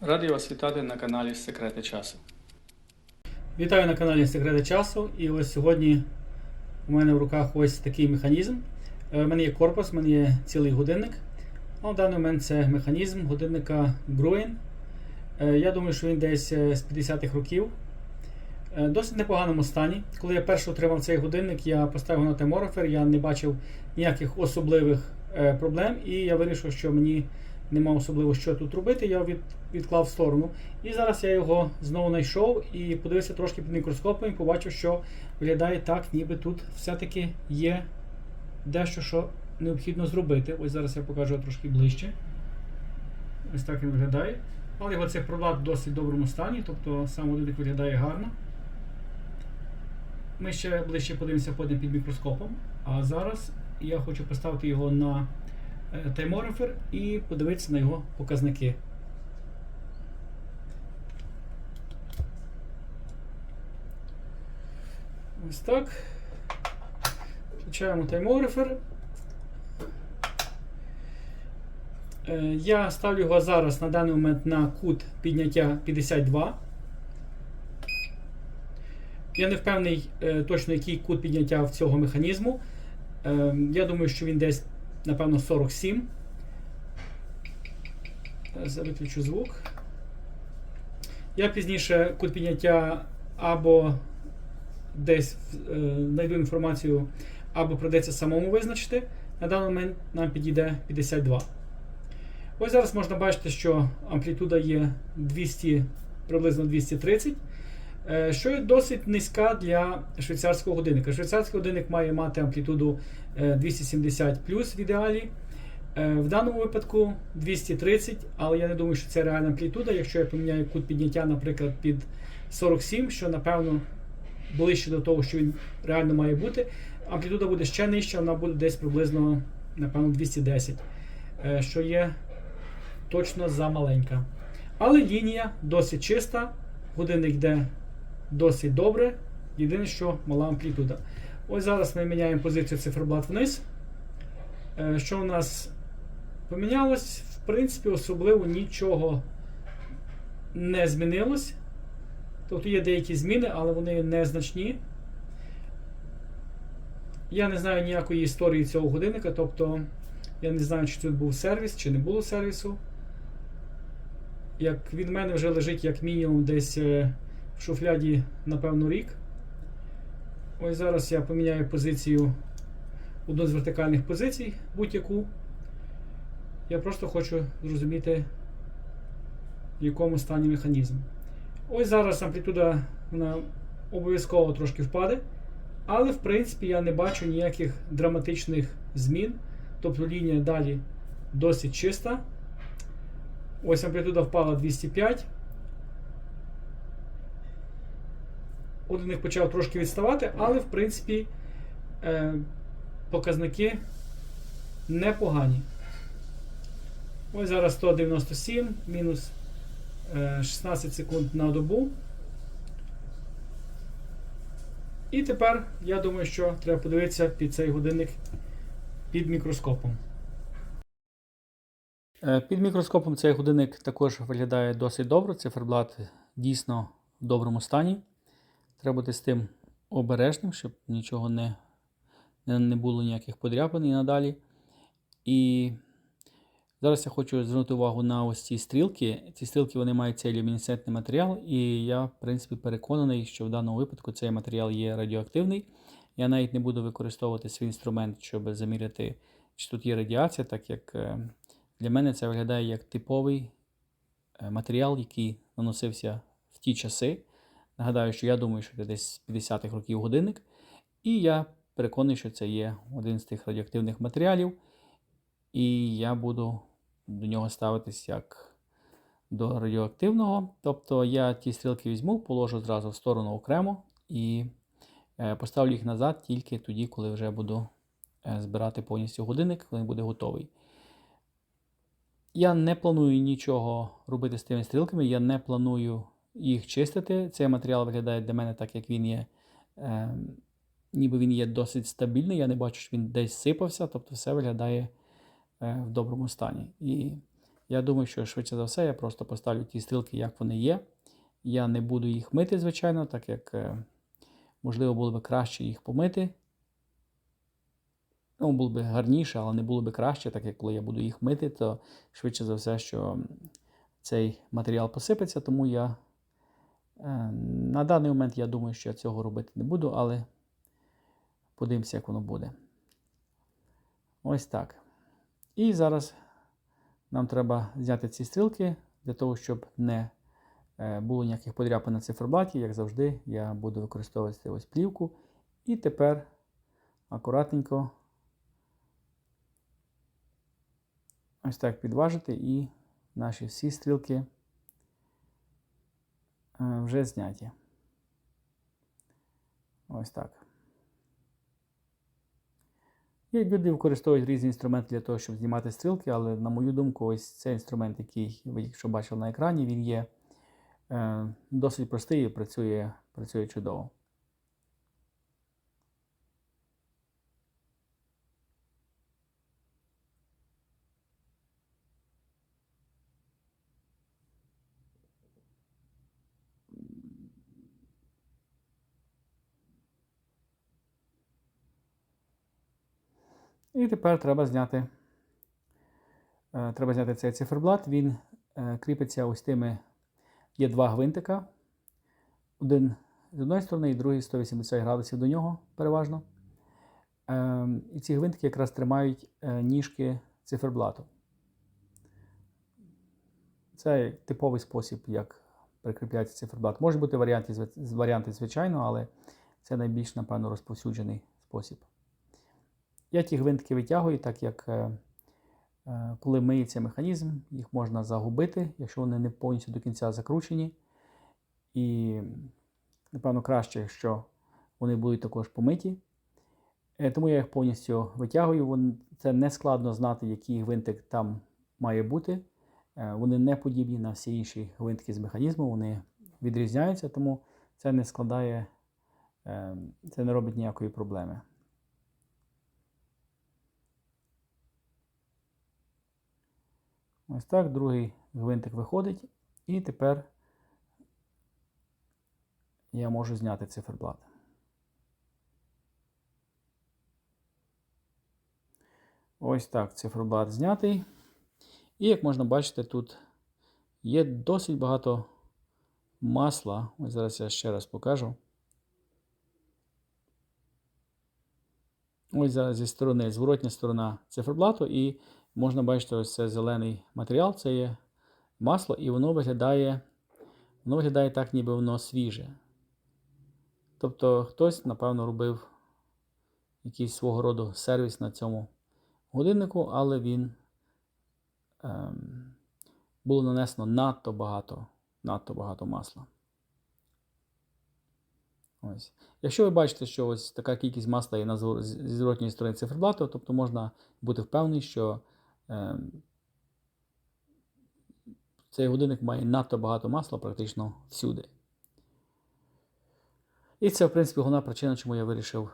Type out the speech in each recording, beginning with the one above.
Радий вас вітати на каналі Секрети часу. Вітаю на каналі Секрети часу. І ось сьогодні у мене в руках ось такий механізм. Е, У мене є корпус, у мене є цілий годинник. А в даний момент це механізм годинника Gruen. Е, Я думаю, що він десь е, з 50-х років. Е, Досить непоганому стані. Коли я перше отримав цей годинник, я поставив на теморофер, я не бачив ніяких особливих е, проблем, і я вирішив, що мені нема особливо що тут робити. Я від, відклав в сторону. І зараз я його знову знайшов і подивився трошки під мікроскопом і побачив, що виглядає так, ніби тут все-таки є дещо, що необхідно зробити. Ось зараз я покажу трошки ближче. Ось так він виглядає. Але його цих приблад в досить доброму стані, тобто сам годинник виглядає гарно. Ми ще ближче подивимося потім під мікроскопом. А зараз я хочу поставити його на е, тайморифер і подивитися на його показники. Ось так. Включаємо тайморифер. Е, Я ставлю його зараз на даний момент на кут підняття 52. Я не впевнений е, точно, який кут підняття в цього механізму. Я думаю, що він десь, напевно, 47. Зараз виключу звук. Я пізніше кут підняття або десь е, знайду інформацію, або придеться самому визначити. На даний момент нам підійде 52. Ось зараз можна бачити, що амплітуда є 200, приблизно 230, е, що є досить низька для швейцарського годинника. Швейцарський годинник має мати амплітуду е, 270 в ідеалі. Е, В даному випадку 230, але я не думаю, що це реальна амплітуда. Якщо я поміняю кут підняття, наприклад, під 47, що напевно ближче до того, що він реально має бути, амплітуда буде ще нижча, вона буде десь приблизно, напевно, 210, е, що є точно замаленька. Але лінія досить чиста, годинник йде досить добре. Єдине, що мала амплітуда. Ось зараз ми міняємо позицію циферблат вниз. Е, Що у нас помінялось? В принципі, особливо нічого не змінилось. Тобто є деякі зміни, але вони незначні. Я не знаю ніякої історії цього годинника, тобто я не знаю, чи тут був сервіс, чи не було сервісу. Як від мене вже лежить як мінімум десь е, в шуфляді, напевно, рік. Ось зараз я поміняю позицію, одну з вертикальних позицій, будь-яку. Я просто хочу зрозуміти, в якому стані механізм. Ось зараз амплітуда вона обов'язково трошки впаде, але в принципі я не бачу ніяких драматичних змін. Тобто лінія далі досить чиста. Ось амплітуда впала 205. Одиник почав трошки відставати, але в принципі е, показники непогані. Ось зараз 197, мінус е, 16 секунд на добу. І тепер я думаю, що треба подивитися під цей годинник під мікроскопом. Е, Під мікроскопом цей годинник також виглядає досить добре. Циферблат дійсно в доброму стані. Треба бути з тим обережним, щоб нічого не, не, було ніяких подряпин і надалі. І зараз я хочу звернути увагу на ось ці стрілки. Ці стрілки вони мають цей люмінесцентний матеріал, і я, в принципі, переконаний, що в даному випадку цей матеріал є радіоактивний. Я навіть не буду використовувати свій інструмент, щоб заміряти, чи тут є радіація, так як е, для мене це виглядає як типовий е, матеріал, який наносився в ті часи. Нагадаю, що я думаю, що це десь 50-х років годинник. І я переконаний, що це є один з тих радіоактивних матеріалів. І я буду до нього ставитись як до радіоактивного. Тобто я ті стрілки візьму, положу зразу в сторону окремо і е, поставлю їх назад тільки тоді, коли вже буду е, збирати повністю годинник, коли він буде готовий. Я не планую нічого робити з тими стрілками, я не планую їх чистити. Цей матеріал виглядає для мене так, як він є, е, ніби він є досить стабільний. Я не бачу, що він десь сипався, тобто все виглядає е, в доброму стані. І Я думаю, що швидше за все я просто поставлю ті стрілки, як вони є. Я не буду їх мити, звичайно, так як е, можливо було б краще їх помити. Ну, було б гарніше, але не було б краще, так як коли я буду їх мити, то швидше за все, що цей матеріал посипеться, тому я на даний момент я думаю, що я цього робити не буду, але подивимося, як воно буде. Ось так. І зараз нам треба зняти ці стрілки для того, щоб не е, було ніяких подряпин на циферблаті. Як завжди, я буду використовувати ось плівку. І тепер акуратненько ось так підважити, і наші всі стрілки е, вже зняті. Ось так. Є люди використовують різні інструменти для того, щоб знімати стрілки, але, на мою думку, ось цей інструмент, який ви якщо бачили на екрані, він є е, досить простий і працює, працює чудово. І тепер треба зняти, е, треба зняти цей циферблат. Він е, кріпиться ось тими. Є два гвинтика. Один з одної сторони і другий 180 градусів до нього переважно. Е, І ці гвинтики якраз тримають е, ніжки циферблату. Це типовий спосіб, як прикріпляється циферблат. Може бути варіанти, варіанти звичайно, але це найбільш, напевно, розповсюджений спосіб. Я ті гвинтики витягую, так як е, е, коли миється механізм, їх можна загубити, якщо вони не повністю до кінця закручені. І, напевно, краще, якщо вони будуть також помиті. Е, Тому я їх повністю витягую. Це не складно знати, який гвинтик там має бути. Вони не подібні на всі інші гвинтики з механізму, вони відрізняються, тому це не складає, це не робить ніякої проблеми. Ось так, другий гвинтик виходить, і тепер я можу зняти циферблат. Ось так, циферблат знятий. І як можна бачити, тут є досить багато масла. Ось зараз я ще раз покажу. Ось зараз зі сторони, зворотня сторона циферблату, і можна бачити, ось це зелений матеріал, це є масло, і воно виглядає, воно виглядає так, ніби воно свіже. Тобто хтось, напевно, робив якийсь свого роду сервіс на цьому годиннику, але він ем, було нанесено надто багато, надто багато масла. Ось. Якщо ви бачите, що ось така кількість масла є на звор- з- зі зворотньої сторони циферблату, тобто можна бути впевнений, що цей годинник має надто багато масла практично всюди. І це, в принципі, головна причина, чому я вирішив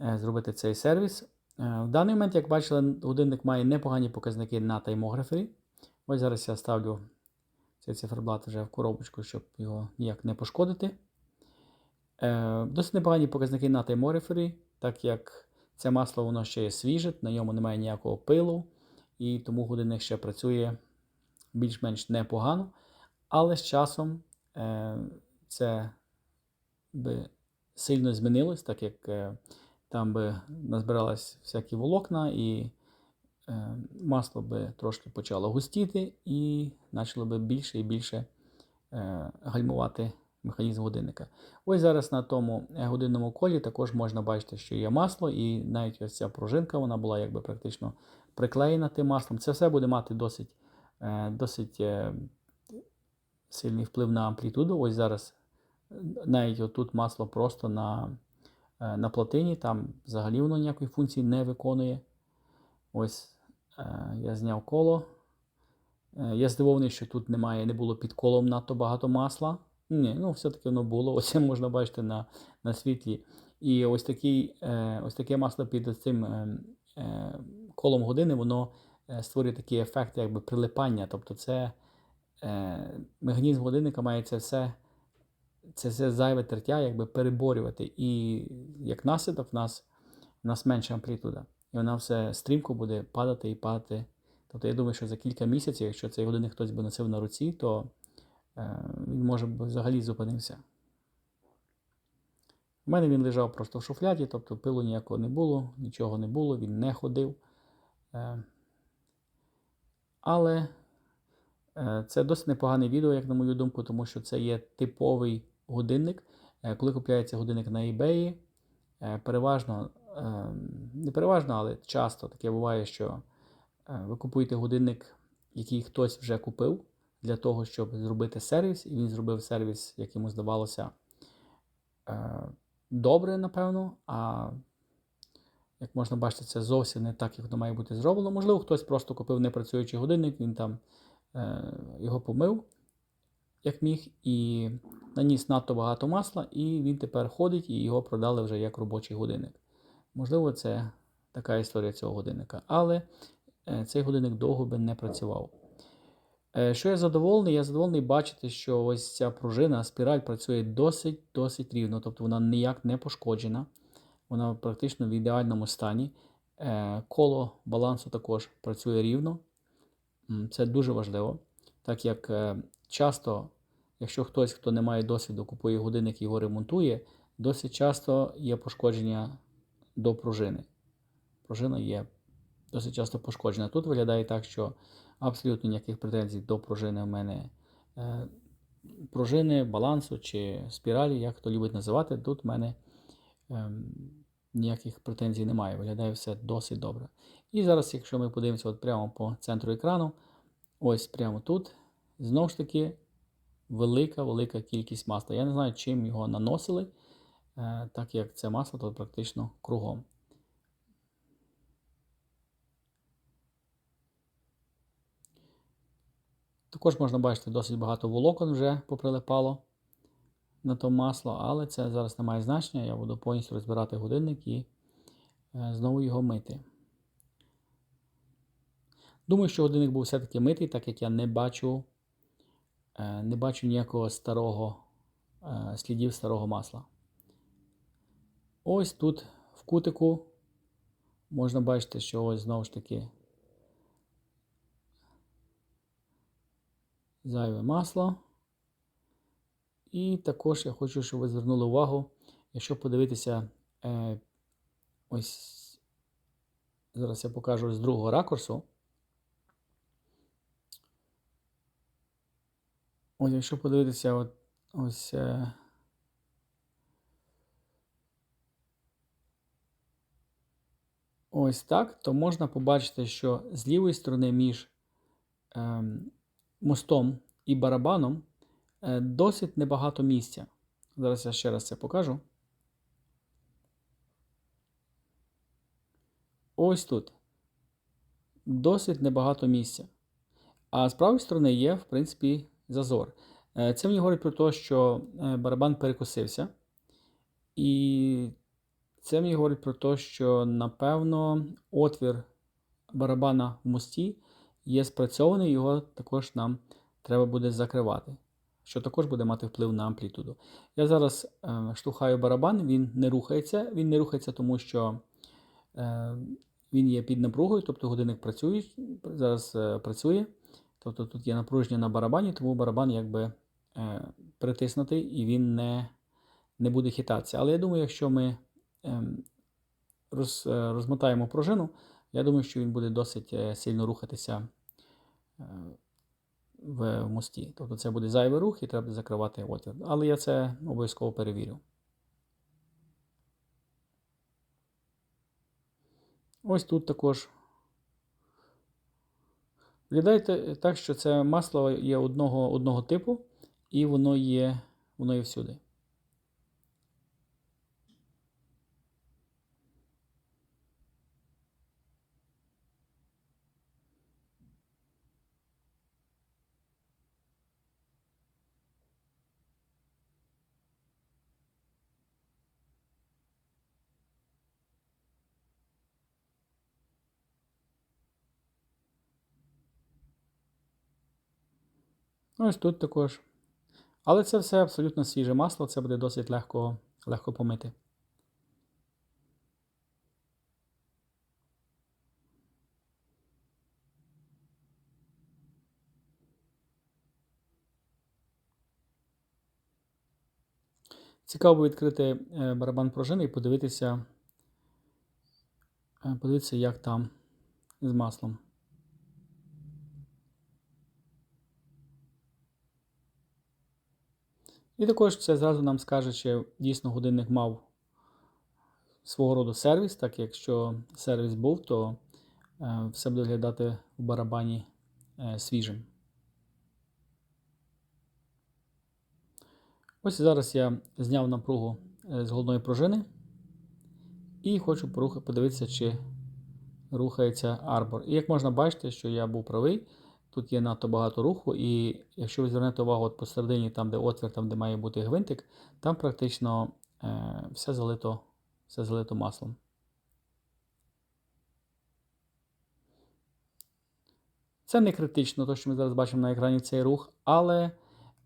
е, зробити цей сервіс. Е, в даний момент, як бачили, годинник має непогані показники на таймографері. Ось зараз я ставлю цей циферблат вже в коробочку, щоб його ніяк не пошкодити. Е, досить непогані показники на тайморифері, так як це масло воно ще є свіже, на ньому немає ніякого пилу, і тому годинник ще працює більш-менш непогано. Але з часом е, це би сильно змінилось, так як е, там би назбиралось всякі волокна, і е, масло би трошки почало густіти, і почало би більше і більше гальмувати механізм годинника. Ось зараз на тому годинному колі також можна бачити, що є масло, і навіть ось ця пружинка вона була якби практично приклеєна тим маслом. Це все буде мати досить, е, досить е, сильний вплив на амплітуду. Ось зараз е, навіть отут масло просто на, на платині, там взагалі воно ніякої функції не виконує. Ось я зняв коло. Я здивований, що тут немає, не було під колом надто багато масла. Ні, ну все-таки воно було. Ось це можна бачити на, на світлі. І ось, такий, ось таке масло під цим е, е, колом години, воно е, створює такий ефект якби прилипання. Тобто це е, механізм годинника має це все, це все зайве тертя якби переборювати. І як наслідок в нас, в нас менша амплітуда. І вона все стрімко буде падати і падати. Тобто я думаю, що за кілька місяців, якщо цей годинник хтось би носив на руці, то е, він може б взагалі зупинився. У мене він лежав просто в шуфляді, тобто пилу ніякого не було, нічого не було, він не ходив. Е, Але е, це досить непогане відео, як на мою думку, тому що це є типовий годинник. Е, Коли купляється годинник на eBay, переважно, не переважно, але часто таке буває, що ви купуєте годинник, який хтось вже купив для того, щоб зробити сервіс, і він зробив сервіс, як йому здавалося, добре, напевно. А як можна бачити, це зовсім не так, як воно має бути зроблено. Можливо, хтось просто купив непрацюючий годинник, він там е, його помив, як міг, і наніс надто багато масла, і він тепер ходить, і його продали вже як робочий годинник. Можливо, це така історія цього годинника. Але е, цей годинник довго би не працював. Е, Що я задоволений? Я задоволений бачити, що ось ця пружина, спіраль працює досить досить рівно, тобто вона ніяк не пошкоджена, вона практично в ідеальному стані. Е, Коло балансу також працює рівно. Це дуже важливо, так як е, часто, якщо хтось, хто не має досвіду, купує годинник і його ремонтує, досить часто є пошкодження до пружини. Пружина є досить часто пошкоджена. Тут виглядає так, що абсолютно ніяких претензій до пружини в мене. Е, Пружини, балансу чи спіралі, як хто любить називати, тут в мене ніяких претензій немає. Виглядає все досить добре. І зараз, якщо ми подивимося от прямо по центру екрану, ось прямо тут, знову ж таки, велика, велика кількість масла. Я не знаю, чим його наносили, е, так як це масло тут практично кругом. Також можна бачити, досить багато волокон вже поприлипало на то масло, але це зараз не має значення. Я буду повністю розбирати годинник і е, знову його мити. Думаю, що годинник був все-таки митий, так як я не бачу, е, не бачу ніякого старого е, слідів старого масла. Ось тут в кутику можна бачити, що ось знову ж таки зайве масло. І також я хочу, щоб ви звернули увагу, якщо подивитися, е, ось зараз я покажу з другого ракурсу. Ось, якщо подивитися, от, ось. Е, ось так, то можна побачити, що з лівої сторони між ем, мостом і барабаном досить небагато місця. Зараз я ще раз це покажу. Ось тут. Досить небагато місця. А з правої сторони є, в принципі, зазор. Е, Це мені говорить про те, що е, барабан перекосився. І це мені говорить про те, що, напевно, отвір барабана в мості є спрацьований, його також нам треба буде закривати, що також буде мати вплив на амплітуду. Я зараз е, штовхаю барабан, він не рухається. Він не рухається, тому що е, він є під напругою, тобто годинник працює, зараз е, працює. Тобто тут є напруження на барабані, тому барабан якби притиснутий і він не, не буде хитатися. Але я думаю, якщо ми е, роз, розмотаємо пружину, я думаю, що він буде досить сильно рухатися в мості. Тобто це буде зайвий рух і треба закривати отвір. Але я це обов'язково перевірю. Ось тут також. Виглядаєте так, що це масло є одного, одного типу, і воно є, воно є всюди. Ось тут також. Але це все абсолютно свіже масло, це буде досить легко, легко помити. Цікаво відкрити е, барабан пружини і подивитися, е, подивитися, як там з маслом. І також це зразу нам скаже, чи дійсно годинник мав свого роду сервіс, так якщо сервіс був, то е, все буде виглядати в барабані е, свіжим. Ось зараз я зняв напругу е, з головної пружини і хочу подивитися, чи рухається арбор. І як можна бачити, що я був правий, тут є надто багато руху, і якщо ви звернете увагу от посередині, там, де отвір, там, де має бути гвинтик, там практично е, все, залито, все залито маслом. Це не критично, то що ми зараз бачимо на екрані цей рух, але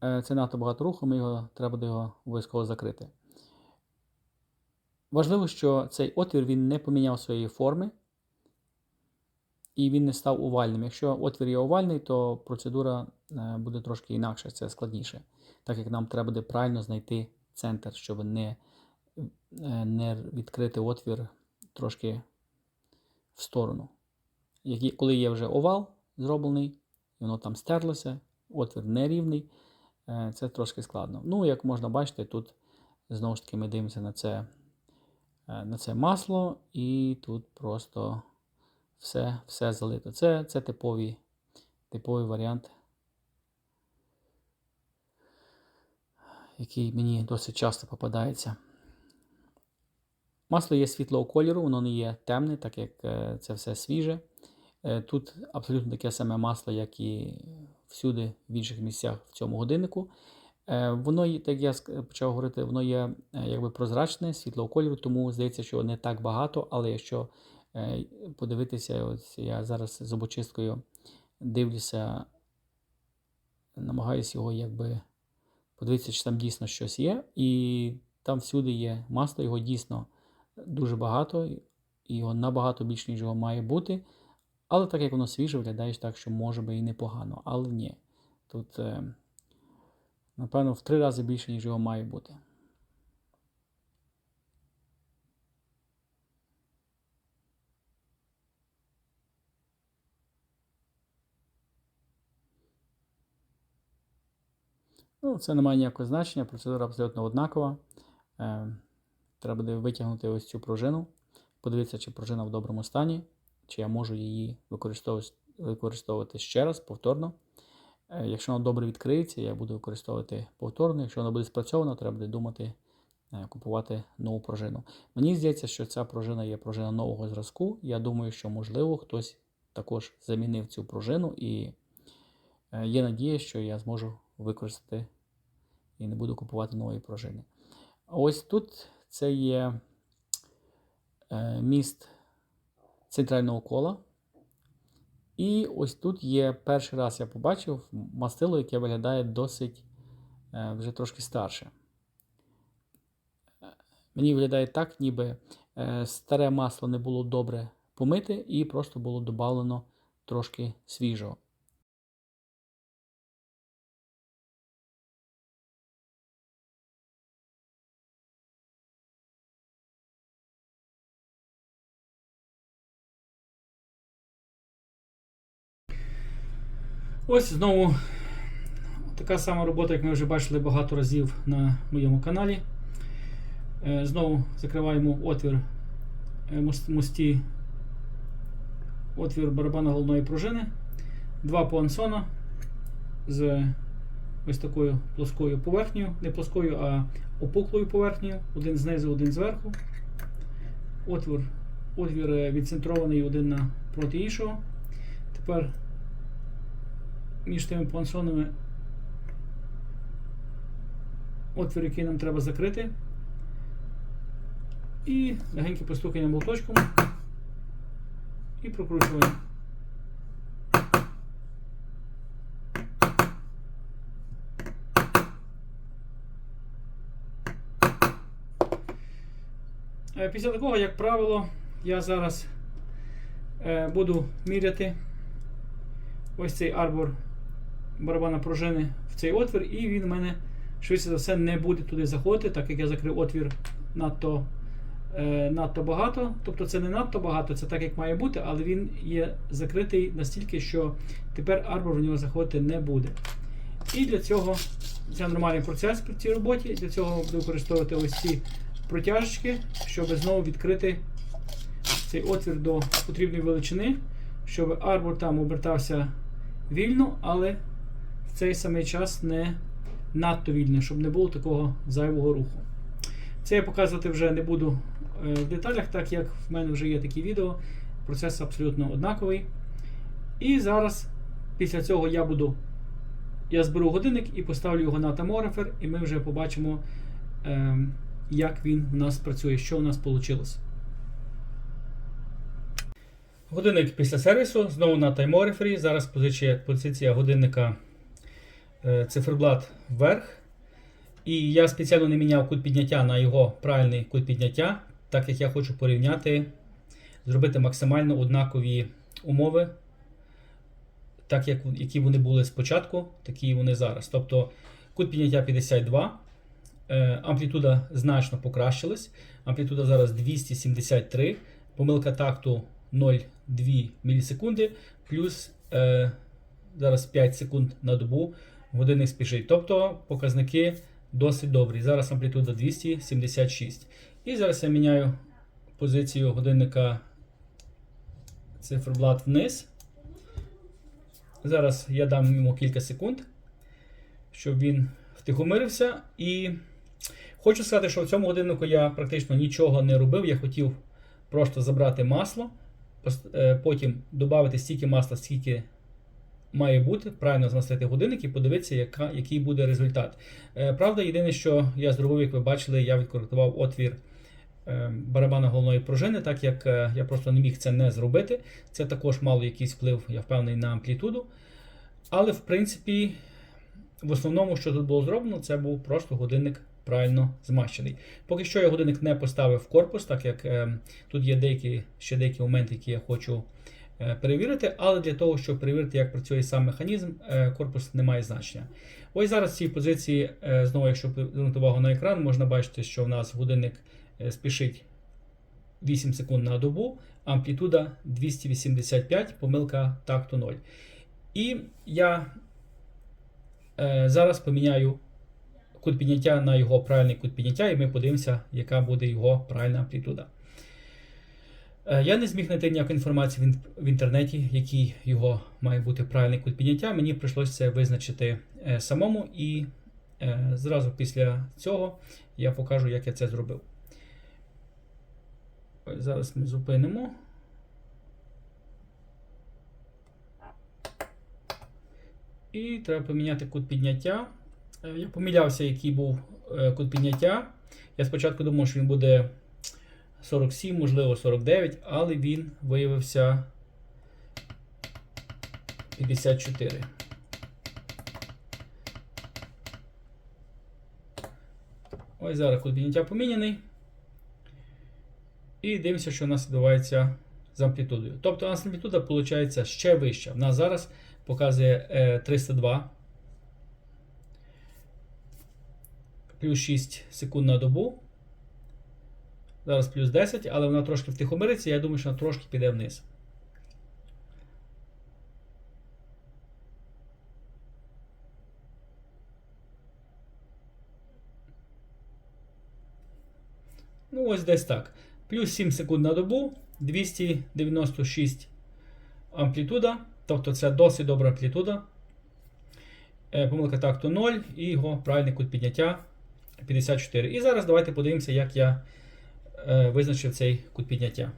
е, це надто багато руху, ми його, треба буде його обов'язково закрити. Важливо, що цей отвір він не поміняв своєї форми і він не став овальним. Якщо отвір є овальний, то процедура е, буде трошки інакше, це складніше. Так як нам треба буде правильно знайти центр, щоб не, е, не відкрити отвір трошки в сторону. Як Коли є вже овал зроблений, воно там стерлося, отвір нерівний, е, це трошки складно. Ну, як можна бачити, тут знову ж таки ми дивимося на це, на це масло, і тут просто все, все залито. Це, це типовий, типовий варіант, який мені досить часто попадається. Масло є світлого кольору, воно не є темне, так як е, це все свіже. Е, Тут абсолютно таке саме масло, як і всюди в інших місцях в цьому годиннику. Е, Воно, так я почав говорити, воно є якби прозрачне, світлого кольору, тому здається, що не так багато, але якщо подивитися, ось я зараз з обочисткою дивлюся, намагаюся його якби подивитися, чи там дійсно щось є. І там всюди є масло, його дійсно дуже багато, і його набагато більше, ніж його має бути. Але так як воно свіже, виглядає так, що може би і непогано. Але ні. Тут, е, напевно, в три рази більше, ніж його має бути. Ну, це не має ніякого значення, процедура абсолютно однакова. Е, треба буде витягнути ось цю пружину, подивитися, чи пружина в доброму стані, чи я можу її використовувати, ще раз повторно. Е, якщо вона добре відкриється, я буду використовувати повторно. Якщо вона буде спрацьована, треба буде думати е, купувати нову пружину. Мені здається, що ця пружина є пружина нового зразку. Я думаю, що можливо хтось також замінив цю пружину, і є надія, що я зможу використати і не буду купувати нової пружини. Ось тут це є е, міст центрального кола. І ось тут є перший раз я побачив мастило, яке виглядає досить е, вже трошки старше. Мені виглядає так, ніби е, старе масло не було добре помите і просто було додано трошки свіжого. Ось знову така сама робота, як ми вже бачили багато разів на моєму каналі. Е, Знову закриваємо отвір е, мості, отвір барабана головної пружини, два пуансона з ось такою плоскою поверхнею, не плоскою, а опуклою поверхнею, один знизу, один зверху. Отвір, отвір е, відцентрований один напроти іншого. Тепер між тими планшонами отвір, який нам треба закрити. І легеньке постукання болточком і прокручуємо. Е, після такого, як правило, я зараз е, буду міряти ось цей арбор барабана пружини в цей отвір, і він в мене швидше за все не буде туди заходити, так як я закрив отвір надто, е, надто багато. Тобто це не надто багато, це так як має бути, але він є закритий настільки, що тепер арбор в нього заходити не буде. І для цього це нормальний процес при цій роботі. Для цього буду використовувати ось ці протяжечки, щоб знову відкрити цей отвір до потрібної величини, щоб арбор там обертався вільно, але цей самий час не надто вільно, щоб не було такого зайвого руху. Це я показувати вже не буду е, в деталях, так як в мене вже є такі відео. Процес абсолютно однаковий. І зараз, після цього, я буду. Я зберу годинник і поставлю його на томографер, і ми вже побачимо, е, як він у нас працює, що у нас вийшло. Годинник після сервісу знову на тайморифері. Зараз позиція, позиція годинника циферблат вверх. І я спеціально не міняв кут підняття на його правильний кут підняття, так як я хочу порівняти, зробити максимально однакові умови, так як які вони були спочатку, такі вони зараз. Тобто кут підняття 52, е, амплітуда значно покращилась. Амплітуда зараз 273, помилка такту 0,2 мілісекунди, плюс е, зараз 5 секунд на добу годинник спішить. Тобто показники досить добрі. Зараз амплітуда 276. І зараз я міняю позицію годинника циферблат вниз. Зараз я дам йому кілька секунд, щоб він втихомирився. І хочу сказати, що в цьому годиннику я практично нічого не робив. Я хотів просто забрати масло, е, потім додати стільки масла, скільки має бути, правильно змастити годинник і подивитися, яка, який буде результат. Е, Правда, єдине, що я зробив, як ви бачили, я відкоректував отвір е, барабана головної пружини, так як е, я просто не міг це не зробити. Це також мало якийсь вплив, я впевнений, на амплітуду. Але, в принципі, в основному, що тут було зроблено, це був просто годинник правильно змащений. Поки що я годинник не поставив в корпус, так як е, тут є деякі, ще деякі моменти, які я хочу перевірити, але для того, щоб перевірити, як працює сам механізм, е, корпус не має значення. Ось зараз в цій позиції, е, знову, якщо звернути увагу на екран, можна бачити, що в нас годинник е, спішить 8 секунд на добу, амплітуда 285, помилка такту 0. І я е, зараз поміняю кут підняття на його правильний кут підняття, і ми подивимося, яка буде його правильна амплітуда. Е, Я не зміг знайти ніяку інформацію в інтернеті, який його має бути правильний кут підняття. Мені прийшлося це визначити е, самому, і е, зразу після цього я покажу, як я це зробив. Зараз ми зупинимо. І треба поміняти кут підняття. Я помилявся, який був кут підняття. Я спочатку думав, що він буде 47, можливо 49, але він виявився 54. Ось зараз кут підняття поміняний. І дивимося, що у нас відбувається з амплітудою. Тобто у нас амплітуда виходить ще вища. Нас зараз показує е, 302 плюс 6 секунд на добу. Зараз плюс 10, але вона трошки втихомириться, я думаю, що вона трошки піде вниз. Ну, ось десь так. Плюс 7 секунд на добу, 296 амплітуда. Тобто це досить добра амплітуда. Е, Помилка такту 0 і його правильний кут підняття 54. І зараз давайте подивимося, як я визначив цей кут підняття.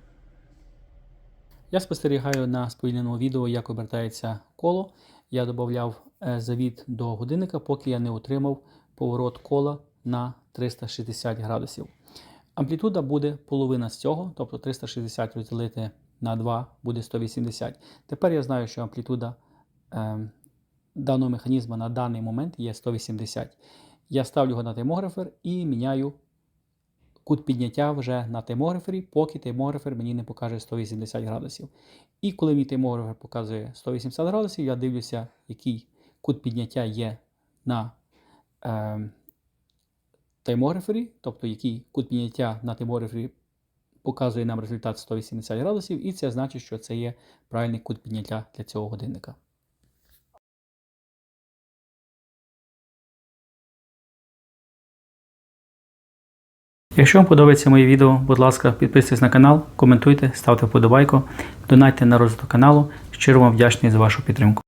Я спостерігаю на сповільненому відео, як обертається коло. Я додав е, завід до годинника, поки я не отримав поворот кола на 360 градусів. Амплітуда буде половина з цього, тобто 360 розділити на 2 буде 180. Тепер я знаю, що амплітуда е, даного механізму на даний момент є 180. Я ставлю його на таймографер і міняю кут підняття вже на таймографері, поки таймографер мені не покаже 180 градусів. І коли мій таймографер показує 180 градусів, я дивлюся, який кут підняття є на е, таймографері, тобто який кут підняття на таймографері показує нам результат 180 градусів, і це значить, що це є правильний кут підняття для цього годинника. Якщо вам подобається моє відео, будь ласка, підписуйтесь на канал, коментуйте, ставте вподобайку, донайте на розвиток каналу. Щиро вам вдячний за вашу підтримку.